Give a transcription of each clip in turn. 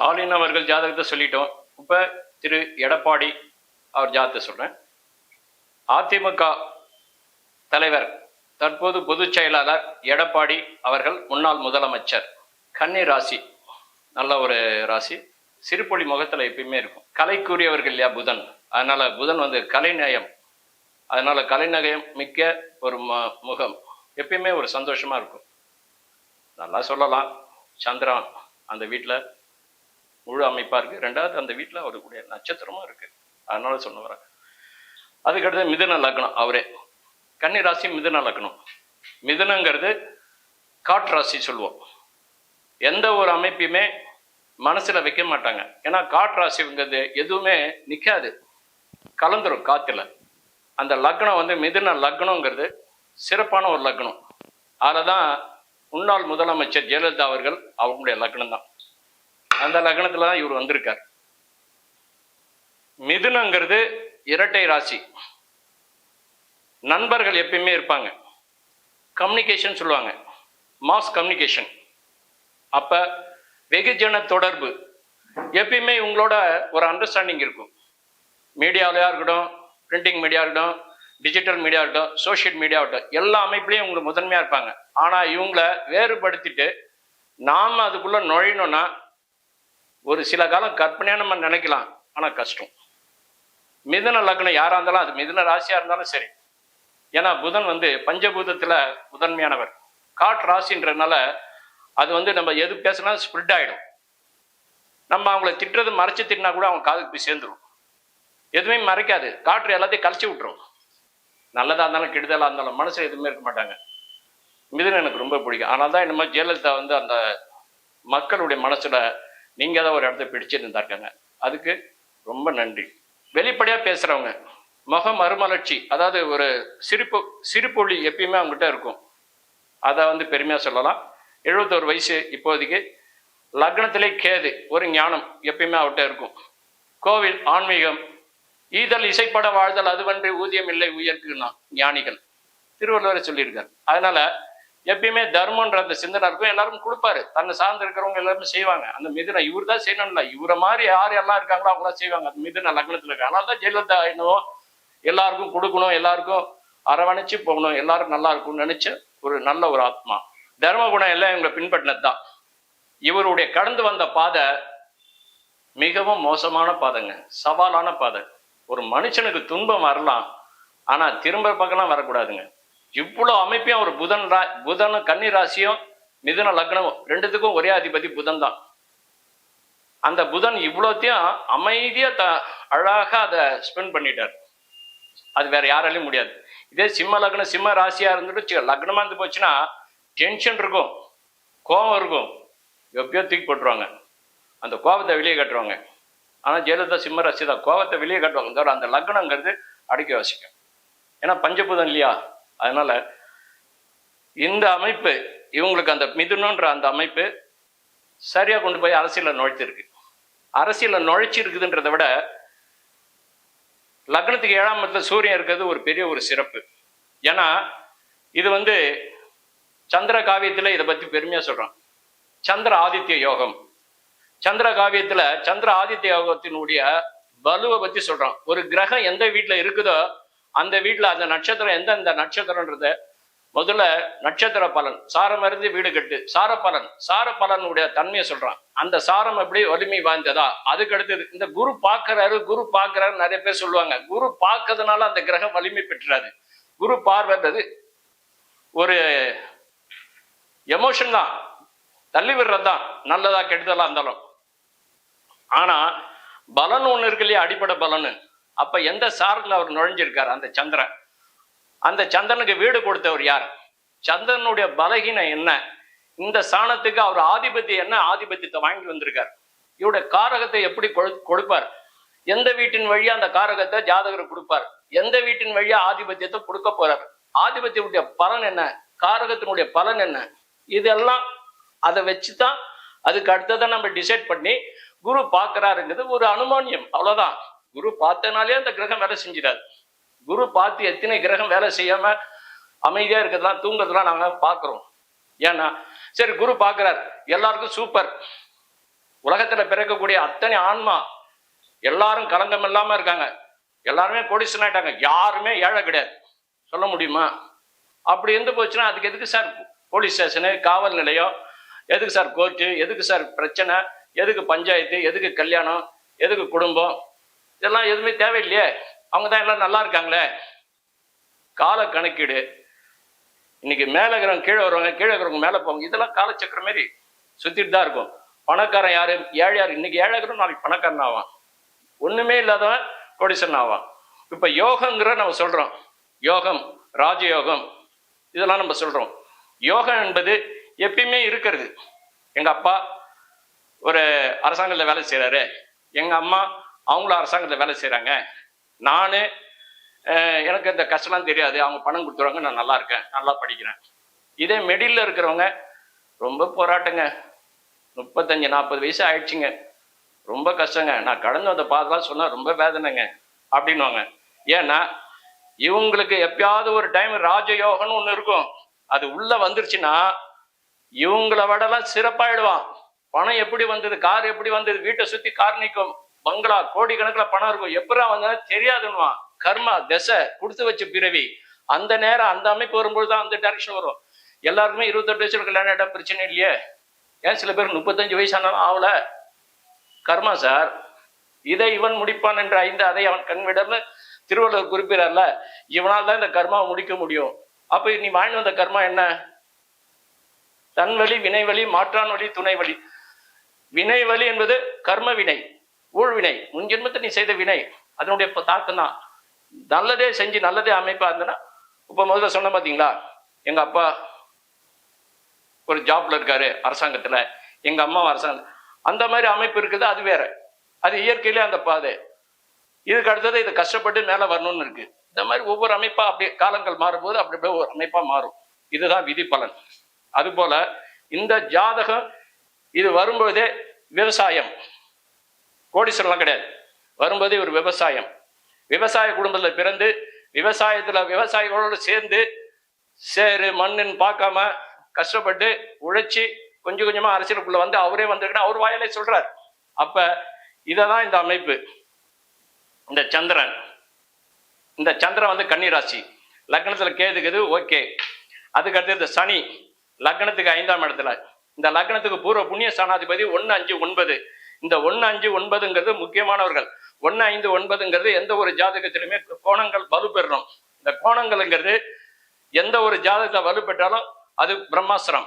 ஸ்டாலின் அவர்கள் ஜாதகத்தை சொல்லிட்டோம். இப்போ திரு எடப்பாடி அவர் ஜாதகத்தை சொல்கிறேன் அதிமுக தலைவர் தற்போது பொதுச் செயலாளர் எடப்பாடி அவர்கள் முன்னாள் முதலமைச்சர். கன்னி ராசி நல்ல ஒரு ராசி. சிறுபொழி முகத்தில் எப்பயுமே இருக்கும். கலைக்குரியவர்கள் இல்லையா புதன்? அதனால் புதன் வந்து கலைநயம். அதனால் கலைநயம் மிக்க ஒரு ம முகம். எப்பயுமே ஒரு சந்தோஷமாக இருக்கும். நல்லா சொல்லலாம். சந்திரன் அந்த வீட்டில் முழு அமைப்பாக இருக்குது ரெண்டாவது அந்த வீட்டில் அவருக்குடைய நட்சத்திரமும் இருக்குது அதனால சொன்ன வரேன். அதுக்கடுத்து மிதுன லக்னம் அவரே. கன்னி ராசி மிதுன லக்னம். மிதுனங்கிறது காற்று ராசி சொல்லுவோம். எந்த ஒரு அமைப்பையுமே மனசில் வைக்க மாட்டாங்க. ஏன்னா காற்று ராசிங்கிறது எதுவுமே நிற்காது கலந்துரும் காற்றுல அந்த லக்னம் வந்து மிதுன லக்னங்கிறது சிறப்பான ஒரு லக்னம். அதில் தான் முன்னாள் முதலமைச்சர் ஜெயலலிதா அவர்கள் அவங்களுடைய லக்னம் தான் அந்த லக்னத்துல தான் இவர் வந்திருக்கார். மிதுனங்கிறது இரட்டை ராசி. நண்பர்கள் எப்பயுமே இருப்பாங்க. கம்யூனிகேஷன் சொல்லுவாங்க. மாஸ் கம்யூனிகேஷன் அப்ப வெகுஜன தொடர்பு. எப்பயுமே இவங்களோட ஒரு அண்டர்ஸ்டாண்டிங் இருக்கும். மீடியாவிலையா இருக்கட்டும் பிரிண்டிங் மீடியா இருக்கட்டும் டிஜிட்டல் மீடியா இருக்கட்டும் சோஷியல் மீடியா இருக்கட்டும் எல்லா அமைப்புலையும் உங்களுக்கு முதன்மையா இருப்பாங்க. ஆனா இவங்கள வேறுபடுத்திட்டு நாம அதுக்குள்ள நுழையணும்னா ஒரு சில காலம் கற்பனையாக நம்ம நினைக்கலாம் ஆனால் கஷ்டம். மிதுன லக்னம் யாராக இருந்தாலும் அது மிதன ராசியாக இருந்தாலும் சரி. ஏன்னா புதன் வந்து பஞ்சபூதத்தில் முதன்மையானவர். காற்று ராசின்றதுனால அது வந்து நம்ம எது பேசினா ஸ்ப்ரெட் ஆகிடும் நம்ம அவங்கள திட்டுறது மறைச்சு திட்டினா கூட அவங்க காதுக்கு போய் சேர்ந்துரும். எதுவுமே மறைக்காது. காற்று எல்லாத்தையும் கழிச்சு விட்டுரும். நல்லதாக இருந்தாலும் கெடுதலாக இருந்தாலும் மனசில் எதுவுமே இருக்க மாட்டாங்க. மிதுன் எனக்கு ரொம்ப பிடிக்கும். ஆனால் தான் என்னமோ ஜெயலலிதா வந்து அந்த மக்களுடைய மனசில் நீங்கள் தான் ஒரு இடத்த பிடிச்சிருந்தாருக்காங்க. அதுக்கு ரொம்ப நன்றி. வெளிப்படையாக பேசுகிறவங்க முகம் மறுமலர்ச்சி அதாவது ஒரு சிரிப்பு சிரிப்பொழி எப்பயுமே அவங்ககிட்ட இருக்கும். அதை வந்து பெருமையாக சொல்லலாம். எழுபத்தோரு வயசு இப்போதைக்கு லக்னத்திலே கேது ஒரு ஞானம் எப்பயுமே அவர்கிட்ட இருக்கும். கோவில் ஆன்மீகம் ஈதல் இசைப்பட வாழ்தல் அதுவன்றி ஊதியம் இல்லை உயர்க்குன்னா ஞானிகள். திருவள்ளுவரை சொல்லியிருக்கார். அதனால எப்பயுமே தர்மன்ற அந்த சிந்தனை இருக்கும். எல்லாரும் கொடுப்பாரு. தன்னை சார்ந்து இருக்கிறவங்க எல்லாருமே செய்வாங்க. அந்த மிதுனை இவர் தான் செய்யணும்ல. இவரை மாதிரி யார் எல்லாம் இருக்காங்களோ அவங்களா செய்வாங்க. அந்த மிதுன லக்னத்துல இருக்காங்க. அதனால தான் ஜெயலலிதா என்னவோ எல்லாருக்கும் கொடுக்கணும் எல்லாருக்கும் அரவணைச்சு போகணும் எல்லாரும் நல்லா இருக்கும்னு நினைச்ச ஒரு நல்ல ஒரு ஆத்மா. தர்ம குணம் எல்லாம் இவங்களை பின்பற்றினது தான் இவருடைய கடந்து வந்த பாதை மிகவும் மோசமான பாதைங்க. சவாலான பாதை. ஒரு மனுஷனுக்கு துன்பம் வரலாம் ஆனா திரும்ப பக்கம்லாம் வரக்கூடாதுங்க. இவ்வளோ அமைப்பையும் அவர் புதன் ரா புதனும் கன்னி ராசியும் மிதுன லக்னமும் ரெண்டுத்துக்கும் ஒரே அதிபதி புதன் தான் அந்த புதன் இவ்வளோத்தையும் அமைதியாக த அழகாக அதை ஸ்பெண்ட் பண்ணிட்டார். அது வேற யாராலையும் முடியாது. இதே சிம்ம லக்னம் சிம்ம ராசியாக இருந்துட்டு லக்னமாக இருந்து போச்சுன்னா டென்ஷன் இருக்கும் கோபம் இருக்கும். எப்பயோ தூக்கி போட்டுருவாங்க. அந்த கோபத்தை வெளியே கட்டுருவாங்க ஆனால் ஜெயலலிதா சிம்ம ராசி தான் கோபத்தை வெளியே கட்டுவாங்க. தவிர அந்த லக்னங்கிறது அடக்கி வாசிக்கும். ஏன்னா பஞ்சபூதம் இல்லையா? அதனால இந்த அமைப்பு இவங்களுக்கு அந்த மிதுனன்ற அந்த அமைப்பு சரியா கொண்டு போய் அரசியலில் நுழைத்திருக்கு. அரசியலில் நுழைச்சிருக்குதுன்றத விட லக்னத்துக்கு ஏழாம் இடத்துல சூரியன் இருக்கிறது ஒரு பெரிய ஒரு சிறப்பு. ஏன்னா இது வந்து சந்திர காவியத்தில் இதை பத்தி பெருமையா சொல்றான். சந்திர ஆதித்ய யோகம். சந்திர காவியத்துல சந்திர ஆதித்ய யோகத்தினுடைய வலுவை பத்தி சொல்றான். ஒரு கிரகம் எந்த வீட்டில் இருக்குதோ அந்த வீட்டில் அந்த நட்சத்திரம் எந்தெந்த நட்சத்திரன்றத முதல்ல நட்சத்திர பலன் சாரம் அறிந்து வீடு கட்டு. சார பலன் சார பலனுடைய தன்மையை சொல்றான். அந்த சாரம் எப்படி வலிமை வாய்ந்ததா? அதுக்கு அடுத்தது இந்த குரு பார்க்கிறாரு குரு பார்க்கிறாரு நிறைய பேர் சொல்லுவாங்க. குரு பார்க்கறதுனால அந்த கிரகம் வலிமை பெற்றாது குரு பார்வைன்றது ஒரு எமோஷன் தான். தள்ளி விடுறது தான் நல்லதா கெடுதலா இருந்தாலும். ஆனா பலன் ஒன்று இருக்கு இல்லையா? அடிப்படை பலன்னு அப்ப எந்த சாரத்துல அவர் நுழைஞ்சிருக்காரு? அந்த சந்திரன். அந்த சந்திரனுக்கு வீடு கொடுத்தவர் யார்? சந்திரனுடைய பலகீனம் என்ன? இந்த சாணத்துக்கு அவர் ஆதிபத்தியம் என்ன? ஆதிபத்தியத்தை வாங்கி வந்திருக்கார். இவருடைய காரகத்தை எப்படி கொடு- கொடுப்பார்? எந்த வீட்டின் வழியா அந்த காரகத்தை ஜாதகர் கொடுப்பார்? எந்த வீட்டின் வழியா ஆதிபத்தியத்தை கொடுக்க போறார்? ஆதிபத்தியனுடைய பலன் என்ன? காரகத்தினுடைய பலன் என்ன? இதெல்லாம் அதை வச்சுதான் அதுக்கு அடுத்ததை நம்ம டிசைட் பண்ணி குரு பாக்குறாருங்கிறது ஒரு அனுமானியம். அவ்வளவுதான். குரு பார்த்தனாலே அந்த கிரகம் வேலை செஞ்சிடாது. குரு பார்த்து எத்தனை கிரகம் வேலை செய்யாம அமைதியா இருக்கிறதெல்லாம் தூங்குறதுலாம் நாங்க பாக்குறோம் ஏன்னா சரி குரு பாக்குறார் எல்லாருக்கும் சூப்பர் உலகத்துல பிறக்கக்கூடிய அத்தனை ஆன்மா எல்லாரும் கலங்கம் இல்லாம இருக்காங்க. எல்லாருமே கோடீஸ்வரன் ஆயிட்டாங்க. யாருமே ஏழை கிடையாது. சொல்ல முடியுமா? அப்படி இருந்து போச்சுன்னா அதுக்கு எதுக்கு சார் போலீஸ் ஸ்டேஷனு காவல் நிலையம்? எதுக்கு சார் கோர்ட்டு எதுக்கு சார் பிரச்சனை? எதுக்கு பஞ்சாயத்து? எதுக்கு கல்யாணம்? எதுக்கு குடும்பம்? இதெல்லாம் எதுவுமே தேவையில்லையே. அவங்க தான் எல்லாம் நல்லா இருக்காங்களே. கால கணக்கீடு. இன்னைக்கு மேலே இருக்கிறவங்க கீழே வருவாங்க கீழே இருக்கிறவங்க மேலே போவாங்க. இதெல்லாம் காலச்சக்கரம் மாரி சுத்திட்டு தான் இருக்கும். பணக்காரன் யாரு? ஏழையார் இன்னைக்கு ஏழை நாளைக்கு பணக்காரன் ஆவான். ஒண்ணுமே இல்லாதவன் கோடீஸ்வரன் ஆவான். இப்ப யோகங்கிற நம்ம சொல்றோம். யோகம் ராஜயோகம் இதெல்லாம் நம்ம சொல்றோம். யோகம் என்பது எப்பயுமே இருக்கிறது. எங்க அப்பா ஒரு அரசாங்கத்தில் வேலை செய்கிறாரு எங்க அம்மா அவங்களும் அரசாங்கத்தில் வேலை செய்கிறாங்க நான் எனக்கு இந்த கஷ்டம்லாம் தெரியாது. அவங்க பணம் கொடுத்துருவாங்க. நான் நல்லா இருக்கேன். நல்லா படிக்கிறேன். இதே மெடியில் இருக்கிறவங்க ரொம்ப போராட்டங்க. முப்பத்தஞ்சு நாற்பது வயசு ஆயிடுச்சுங்க. ரொம்ப கஷ்டங்க. நான் கடந்து வந்த பாதெல்லாம் சொன்னால் ரொம்ப வேதனைங்க. அப்படின்னுவாங்க. ஏன்னா இவங்களுக்கு எப்பயாவது ஒரு டைம் ராஜயோகம்னு ஒன்று இருக்கும். அது உள்ள வந்துருச்சுன்னா இவங்கள விடலாம் சிறப்பாயிடுவான். பணம் எப்படி வந்தது? கார் எப்படி வந்தது? வீட்டை சுற்றி கார் நிற்கும். பங்களா கோடிக்கணக்கில் பணம் இருக்கும். எப்படா வந்தா தெரியாதுன்னுவான். கர்மா திசை கொடுத்து வச்ச பிறவி. அந்த நேரம் அந்த அமைப்பு வரும்போது தான் அந்த டைரக்ஷன் வரும். எல்லாருக்குமே இருபத்தெட்டு வயசுல கல்யாணம் ஆகிட்டா பிரச்சனை இல்லையே? ஏன் சில பேர் முப்பத்தஞ்சு வயசானாலும் ஆகல? கர்மா சார் இதை இவன் முடிப்பான் என்ற ஐந்து அதை அவன் கண்விடர்னு திருவள்ளுவர் குறிப்பிடல இவனால் தான் இந்த கர்மாவை முடிக்க முடியும். அப்ப நீ வாழ்ந்து வந்த கர்மா என்ன? தன் வழி வினை வழி மாற்றான் வழி துணை வழி வினை வழி என்பது கர்ம வினை. ஊழ்வினை முன்ஜென்மத்தை நீ செய்த வினை. அதனுடைய தாக்கம் தான் நல்லதே செஞ்சு நல்லதே அமைப்பா இருந்தேன்னா இப்போ முதல்ல சொன்ன பார்த்தீங்களா எங்க அப்பா ஒரு ஜாப்ல இருக்காரு அரசாங்கத்துல. எங்க அம்மா அரசாங்கம் அந்த மாதிரி அமைப்பு இருக்குது அது வேற. அது இயற்கையிலே அந்த பாதை. இதுக்கு அடுத்தது இதை கஷ்டப்பட்டு மேல வரணும்னு இருக்கு. இந்த மாதிரி ஒவ்வொரு அமைப்பா அப்படி காலங்கள் மாறும்போது அப்படி அப்படியே ஒரு அமைப்பா மாறும். இதுதான் விதி பலன் அதுபோல இந்த ஜாதகம் இது வரும்பொழுதே விவசாயம். கோடீஸ்வரம்லாம் கிடையாது. வரும்போது ஒரு விவசாயம். விவசாய குடும்பத்தில் பிறந்து விவசாயத்தில் விவசாயிகளோடு சேர்ந்து சேரு மண்ணுன்னு பார்க்காம கஷ்டப்பட்டு உழைச்சி கொஞ்சம் கொஞ்சமாக அரசியலுக்குள்ளே வந்து அவரே வந்திருக்கணும் அவர் வாயிலே சொல்கிறார் அப்போ இதை தான் இந்த அமைப்பு. இந்த சந்திரன். இந்த சந்திரன் வந்து கன்னிராசி. லக்னத்தில் கேதுக்குது ஓகே. அதுக்கடுத்து இந்த சனி. லக்னத்துக்கு ஐந்தாம் இடத்துல. இந்த லக்னத்துக்கு பூர்வ புண்ணிய ஸ்தானாதிபதி ஒன்று அஞ்சு ஒன்பது. இந்த ஒன்னு அஞ்சு ஒன்பதுங்கிறது முக்கியமானவர்கள். ஒன்னு ஐந்து ஒன்பதுங்கிறது எந்த ஒரு ஜாதகத்திலுமே கோணங்கள் வலுப்பெறணும். இந்த கோணங்கள்ங்கிறது எந்த ஒரு ஜாதகத்தை வலுப்பெற்றாலும் அது பிரம்மாஸ்திரம்.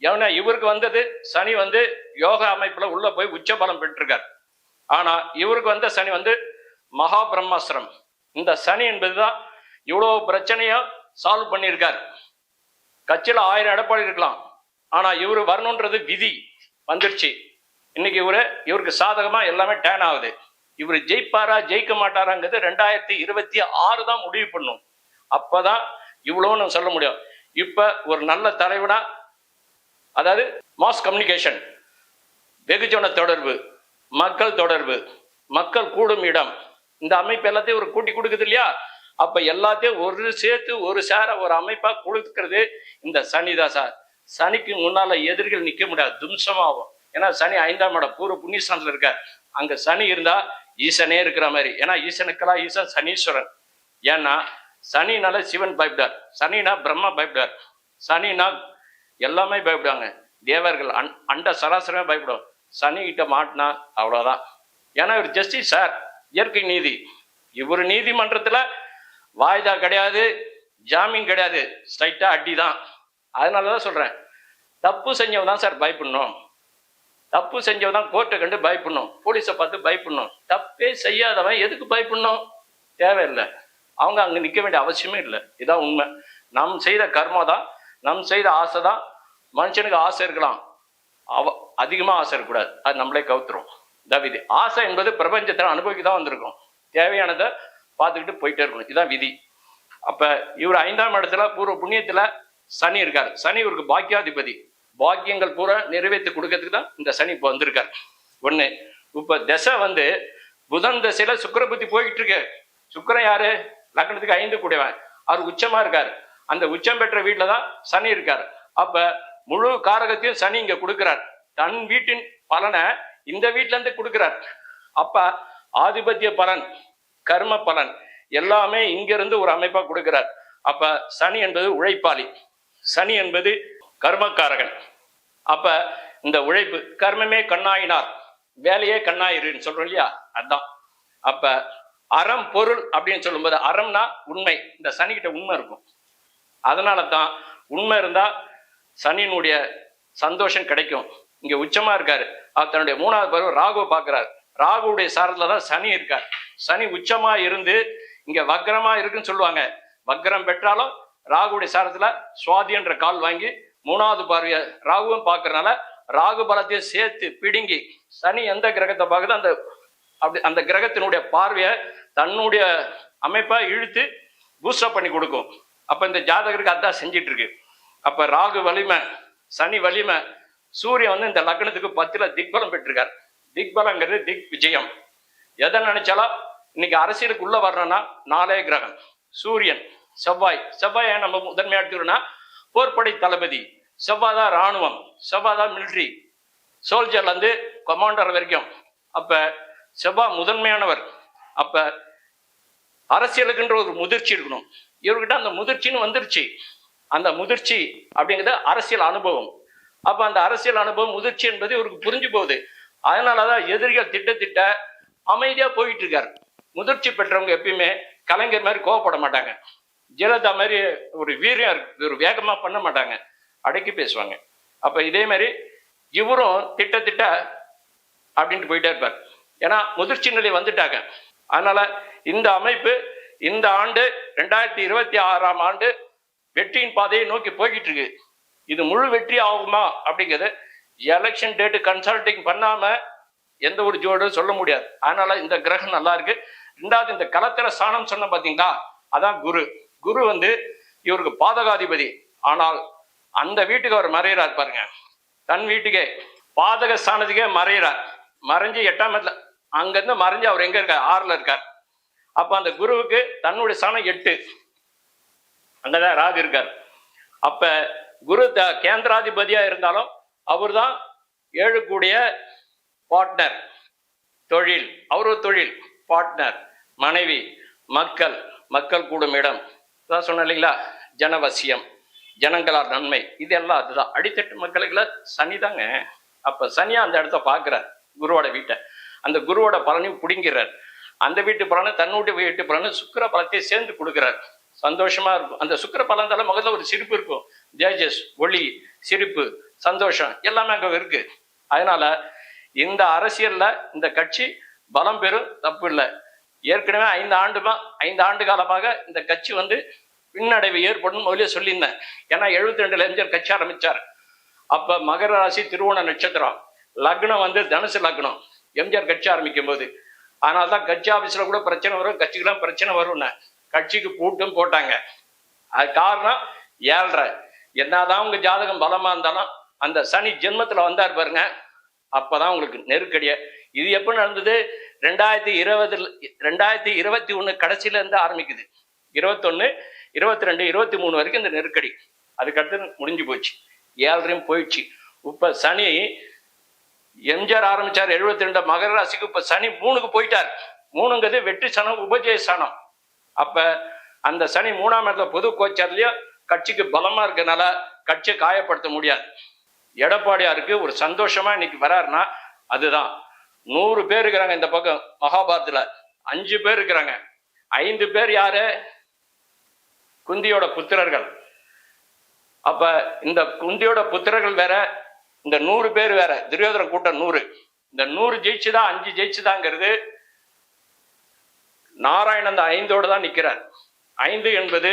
ஏன்னா இவருக்கு வந்தது சனி வந்து யோக அமைப்புல உள்ள போய் உச்ச பலம் பெற்றிருக்கார். ஆனா இவருக்கு வந்த சனி வந்து மகா பிரம்மாஸ்திரம். இந்த சனி என்பதுதான் இவ்வளவு பிரச்சனையா சால்வ் பண்ணியிருக்கார். கட்சியில ஆயிரம் எடப்பாடி இருக்கலாம். ஆனா இவரு வரணுன்றது விதி. வந்துருச்சு. இன்னைக்கு இவரு இவருக்கு சாதகமா எல்லாமே டேன் ஆகுது. இவர் ஜெயிப்பாரா ஜெயிக்க மாட்டாராங்கிறது ரெண்டாயிரத்தி இருபத்தி ஆறு தான் முடிவு பண்ணும். அப்பதான் இவ்வளோன்னு சொல்ல முடியும். இப்ப ஒரு நல்ல தலைவனா அதாவது மாஸ் கம்யூனிகேஷன் வெகுஜன தொடர்பு மக்கள் தொடர்பு மக்கள் கூடும் இடம். இந்த அமைப்பு எல்லாத்தையும் ஒரு கூட்டி கொடுக்குது இல்லையா? அப்ப எல்லாத்தையும் ஒரு சேர்த்து ஒரு சேர ஒரு அமைப்பா கொடுக்கிறது இந்த சனிதான் சார். சனிக்கு முன்னால எதிரிகள் நிக்க முடியாது. தும்சமாகும். ஏன்னா சனி ஐந்தாம் இடம் பூர்வ புண்ணியஸ்தானத்தில் இருக்கார். அங்க சனி இருந்தா ஈசனே இருக்கிற மாதிரி. ஏன்னா ஈசனுக்கெல்லாம் ஈசன் சனீஸ்வரன். ஏன்னா சனினால சிவன் பயப்படார் சனினா பிரம்மா பயப்படார் சனினா எல்லாமே பயப்படுவாங்க. தேவர்கள் அண் அண்ட சராசரமே பயப்படும். சனி கிட்ட மாட்டினா அவ்வளோதான் ஏன்னா இவர் ஜஸ்டிஸ் சார். இயற்கை நீதி. இவர் நீதிமன்றத்தில் வாய்தா கிடையாது ஜாமீன் கிடையாது. ஸ்ட்ரைட்டாக அடி தான் அதனாலதான் சொல்கிறேன் தப்பு செஞ்சவன் தான் சார் பயப்படணும். தப்பு செஞ்சவன் தான் கோர்ட்டை கண்டு பயப்படணும் போலீஸை பார்த்து பயப்படணும். தப்பே செய்யாதவன் எதுக்கு பயப்படணும்? தேவையில்லை. அவங்க அங்கே நிற்க வேண்டிய அவசியமே இல்லை. இதான் உண்மை. நம் செய்த கர்மா தான் நம் செய்த ஆசை தான் மனுஷனுக்கு ஆசை இருக்கலாம். அவ அதிகமாக ஆசை இருக்கக்கூடாது. அது நம்மளே கவுத்துரும். இதான் விதி. ஆசை என்பது பிரபஞ்சத்தில் அனுபவிக்க தான் வந்திருக்கும். தேவையானதை பார்த்துக்கிட்டு போயிட்டே இருக்கணும். இதுதான் விதி. அப்போ இவர் ஐந்தாம் இடத்துல பூர்வ புண்ணியத்தில் சனி இருக்கார். சனி இவருக்கு பாக்கியாதிபதி. பாக்கியங்கள் பூரா நிறைவேற்றி கொடுக்கறதுக்கு தான் இந்த சனி இப்போ வந்திருக்கார். ஒண்ணு இப்போ திசை வந்து புதன் திசையில சுக்கர புத்தி போய்கிட்டு இருக்கு. சுக்கிரன் யாரு? லக்னத்துக்கு ஐந்து கூடியவன். அவர் உச்சமா இருக்காரு. அந்த உச்சம் பெற்ற வீட்டுல தான் சனி இருக்காரு. அப்ப முழு காரகத்தையும் சனி இங்க கொடுக்கிறார். தன் வீட்டின் பலனை இந்த வீட்ல இருந்து கொடுக்கிறார். அப்ப ஆதிபத்திய பலன் கர்ம பலன் எல்லாமே இங்கிருந்து ஒரு அமைப்பா கொடுக்கிறார். அப்ப சனி என்பது உழைப்பாளி. சனி என்பது கர்மக்காரகன். அப்ப இந்த உழைப்பு கர்மமே கண்ணாயினார். வேலையே கண்ணாயிருன்னு சொல்றோம் இல்லையா? அதான். அப்ப அறம் பொருள் அப்படின்னு சொல்லும்போது அறம்னா உண்மை. இந்த சனிக்கிட்ட உண்மை இருக்கும். அதனால தான் உண்மை இருந்தா சனியினுடைய சந்தோஷம் கிடைக்கும். இங்க உச்சமா இருக்காரு. தன்னுடைய மூணாவது பருவம் ராகுவை பார்க்கிறார். ராகுவுடைய சாரத்துல தான் சனி இருக்கார். சனி உச்சமா இருந்து இங்க வக்ரமா இருக்குன்னு சொல்லுவாங்க. வக்ரம் பெற்றாலும் ராகுடைய சாரத்துல சுவாதி என்ற கால் வாங்கி மூணாவது பார்வையை ராகுவும் பார்க்கறனால ராகு பலத்தையும் சேர்த்து பிடுங்கி சனி எந்த கிரகத்தை பார்க்குதோ அந்த அப்படி அந்த கிரகத்தினுடைய பார்வையை தன்னுடைய அமைப்பா இழுத்து பூஸ்டப் பண்ணி கொடுக்கும். அப்ப இந்த ஜாதகருக்கு அதான் செஞ்சிட்டு இருக்கு. அப்ப ராகு வலிமை சனி வலிமை சூரியன் வந்து இந்த லக்னத்துக்கு பத்துல திக்பலம் பெற்றிருக்கார். திக்பலங்கிறது திக் விஜயம். எதை நினைச்சாலும் இன்னைக்கு அரசியலுக்கு உள்ள வரணும்னா நாலே கிரகம். சூரியன் செவ்வாய். செவ்வாயை நம்ம முதன்மையா எடுத்துக்கிறோம்னா போர்ப்படை தளபதி. செவ்வாய் தான் ராணுவம் செவ்வாய் தான் மிலிட்ரி சோல்ஜர்லேருந்து கமாண்டர் வரைக்கும். அப்போ செவ்வாய் முதன்மையானவர். அப்போ அரசியலுக்குன்ற ஒரு முதிர்ச்சி இருக்கணும். இவர்கிட்ட அந்த முதிர்ச்சின்னு வந்துருச்சு. அந்த முதிர்ச்சி அப்படிங்கிறது அரசியல் அனுபவம். அப்போ அந்த அரசியல் அனுபவம் முதிர்ச்சி என்பது இவருக்கு புரிஞ்சு போகுது. அதனால தான் எதிரிகள் திட்ட திட்ட அமைதியாக போயிட்டு இருக்கார். முதிர்ச்சி பெற்றவங்க எப்பயுமே கலைஞர் மாதிரி கோவப்பட மாட்டாங்க. ஜெயலலிதா மாதிரி ஒரு வீரியம் இருக்கு ஒரு வேகமாக பண்ண மாட்டாங்க. அடக்கி பேசுவாங்க. அப்ப இதே மாதிரி இவரும் திட்ட திட்ட அப்படின்ட்டு போயிட்டே இருப்பார். ஏன்னா முதிர்ச்சி நிலை வந்துட்டாங்க. அதனால இந்த அமைப்பு இந்த ஆண்டு ரெண்டாயிரத்தி இருபத்தி ஆறாம் ஆண்டு வெற்றியின் பாதையை நோக்கி போய்கிட்டு இருக்கு இது முழு வெற்றி ஆகுமா அப்படிங்கிறது எலெக்ஷன் டேட்டு கன்சல்டிங் பண்ணாம எந்த ஒரு ஜோடும் சொல்ல முடியாது. அதனால இந்த கிரகம் நல்லா இருக்கு. ரெண்டாவது இந்த கலத்திர சாணம் சொன்ன பாத்தீங்களா? அதான் குரு. குரு வந்து இவருக்கு பாதகாதிபதி. ஆனால் அந்த வீட்டுக்கு அவர் மறையிறார் பாருங்க. தன் வீட்டுக்கே பாதக ஸ்தானத்துக்கே மறையிறார். மறைஞ்சு எட்டாம் இடத்துல அங்கேருந்து மறைஞ்சு அவர் எங்க இருக்கார்? ஆறுல இருக்கார். அப்ப அந்த குருவுக்கு தன்னுடைய ஸ்தானம் எட்டு. அங்கதான் ராகு இருக்கார். அப்ப குரு த கேந்திராதிபதியா இருந்தாலும் அவர்தான் ஏழு கூடிய பார்ட்னர் தொழில் அவரு தொழில் பார்ட்னர் மனைவி மக்கள் மக்கள் கூடும் இடம். அதான் சொன்னேன் இல்லைங்களா? ஜனவசியம். ஜனங்களார் நன்மை. இதெல்லாம் அதுதான். அடித்தட்டு மக்களுக்குள்ள சனி தாங்க. அப்ப சனியா அந்த இடத்த பாக்குறார் குருவோட வீட்டை. அந்த குருவோட பலனையும் பிடிங்கிறார் அந்த வீட்டு பலனை தன்னுடைய வீட்டு பலனை சுக்கிர பலத்தை சேர்ந்து கொடுக்குறார். சந்தோஷமா இருக்கும். அந்த சுக்கிர பலன் தலை முதல்ல ஒரு சிரிப்பு இருக்கும். தேஜஸ் ஒளி சிரிப்பு சந்தோஷம் எல்லாமே அங்க இருக்கு. அதனால இந்த அரசியல்ல இந்த கட்சி பலம் பெறும் தப்பு இல்லை. ஏற்கனவே ஐந்து ஆண்டுமா ஐந்து ஆண்டு காலமாக இந்த கட்சி வந்து பின்னடைவு ஏற்படும் முதலே சொல்லியிருந்தேன். ஏன்னா எழுபத்தி ரெண்டுல எம்ஜிஆர் கட்சி ஆரம்பிச்சார். அப்ப மகர ராசி திருவோண நட்சத்திரம். லக்னம் வந்து தனுசு லக்னம். எம்ஜிஆர் கட்சி ஆரம்பிக்கும் போது அதனால தான் கட்சி ஆபீஸ்ல கூட பிரச்சனை வரும் கட்சிக்கெல்லாம் பிரச்சனை வரும்னு. கட்சிக்கு கூட்டம் போட்டாங்க. அது காரணம் ஏழ்ரை. என்னதான் உங்க ஜாதகம் பலமா இருந்தாலும் அந்த சனி ஜென்மத்துல வந்தார் பாருங்க. அப்பதான் உங்களுக்கு நெருக்கடிய. இது எப்ப நடந்தது? ரெண்டாயிரத்தி இருபதுல ரெண்டாயிரத்தி இருபத்தி ஒண்ணு கடைசியில இருந்து ஆரம்பிக்குது. இருபத்தொன்னு இருபத்தி ரெண்டு இருபத்தி மூணு வரைக்கும் இந்த நெருக்கடி. அதுக்கடுத்து முடிஞ்சு போச்சு. ஏழரையும் போயிடுச்சு. இப்போ சனி எம்ஜிஆர் ஆரம்பிச்சார் எழுபத்தி ரெண்டு மகர ராசிக்கு இப்போ சனி மூணுக்கு போயிட்டார். மூணுங்கிறது வெற்றி சனம் உபஜய சனம். அப்போ அந்த சனி மூணாம் இடத்துல பொது கோச்சார்லயும் கட்சிக்கு பலமா இருக்கனால கட்சியை காயப்படுத்த முடியாது. எடப்பாடியாருக்கு ஒரு சந்தோஷமா இன்னைக்கு வராருன்னா அதுதான். நூறு பேர் இருக்கிறாங்க இந்த பக்கம் மகாபாரத்தில் அஞ்சு பேர் இருக்கிறாங்க. ஐந்து பேர் யாரு? குந்தியோட புத்திரர்கள். அப்ப இந்த குந்தியோட புத்திரர்கள் வேற இந்த நூறு பேர் வேற துரியோதன கூட்டம் நூறு. இந்த நூறு ஜெயிச்சுதான் அஞ்சு ஜெயிச்சுதாங்கிறது நாராயணன் அந்த ஐந்தோட தான் நிக்கிறார். ஐந்து என்பது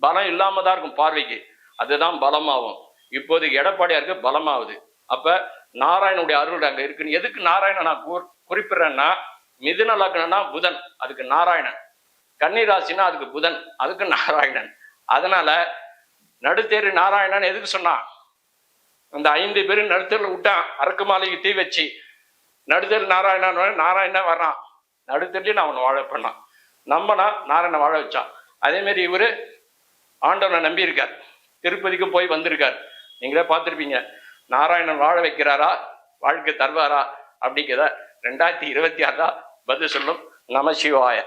பலம் இல்லாம தான் இருக்கும் பார்வைக்கு. அதுதான் பலமாகும். இப்போது எடப்பாடியாருக்கு பலமாகுது. அப்ப நாராயணனுடைய அருள் அங்க இருக்குன்னு. எதுக்கு நாராயணன் நான் குறிப்பிடுறேன்னா மிதுன லக்னம்னா புதன் அதுக்கு நாராயணன். கன்னிராசினா அதுக்கு புதன் அதுக்கு நாராயணன். அதனால நடுத்தேரு நாராயணன் எதுக்கு சொன்னான்? அந்த ஐந்து பேரும் நடுத்தேரில் விட்டான் அரக்கு மாலைக்கு தீ வச்சு. நடுத்தேர் நாராயணன் நாராயணன் வர்றான். நடுத்தேர்லயும் நான் அவனை வாழ பண்ணான் நம்பனா நாராயணன் வாழ வச்சான். அதே மாதிரி இவரு ஆண்டவனை நம்பி இருக்கார் திருப்பதிக்கு போய் வந்திருக்கார். நீங்களே பார்த்துருப்பீங்க. நாராயணன் வாழ வைக்கிறாரா? வாழ்க்கை தருவாரா? அப்படிங்கிறத ரெண்டாயிரத்தி இருபத்தி ஆறா பதில் சொல்லும் நம சிவாய.